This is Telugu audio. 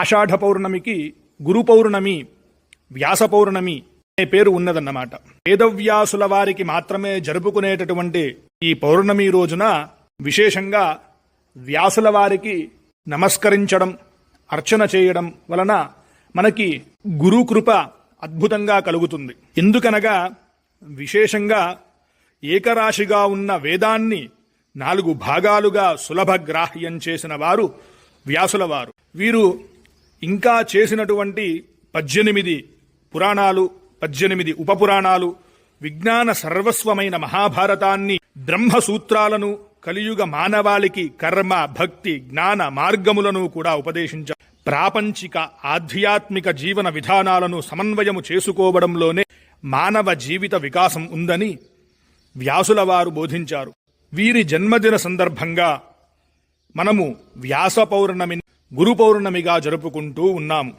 ఆషాఢ పౌర్ణమికి గురు పౌర్ణమి వ్యాస పౌర్ణమి అనే పేరు ఉన్నదన్నమాట. వేదవ్యాసుల వారికి మాత్రమే జరుపుకునేటటువంటి ఈ పౌర్ణమి రోజున విశేషంగా వ్యాసుల వారికి నమస్కరించడం అర్చన చేయడం వలన మనకి గురుకృప అద్భుతంగా కలుగుతుంది. ఎందుకనగా విశేషంగా ఏకరాశిగా ఉన్న వేదాన్ని నాలుగు భాగాలుగా సులభ గ్రాహ్యం చేసిన వారు వ్యాసుల వారు. వీరు ఇంకా చేసినటువంటి పద్దెనిమిది పురాణాలు పద్దెనిమిది ఉపపురాణాలు విజ్ఞాన సర్వస్వమైన మహాభారతాన్ని బ్రహ్మసూత్రాలను కలియుగ మానవాళికి కర్మ భక్తి జ్ఞాన మార్గములను కూడా ఉపదేశించారు. ప్రాపంచిక ఆధ్యాత్మిక జీవన విధానాలను సమన్వయము చేసుకోవడంలోనే మానవ జీవిత వికాసం ఉందని వ్యాసుల వారు బోధించారు. వీరి జన్మదిన సందర్భంగా మనము వ్యాస పౌర్ణమిని గురు పౌర్ణమిగా జరుపుకుంటూ ఉన్నాము.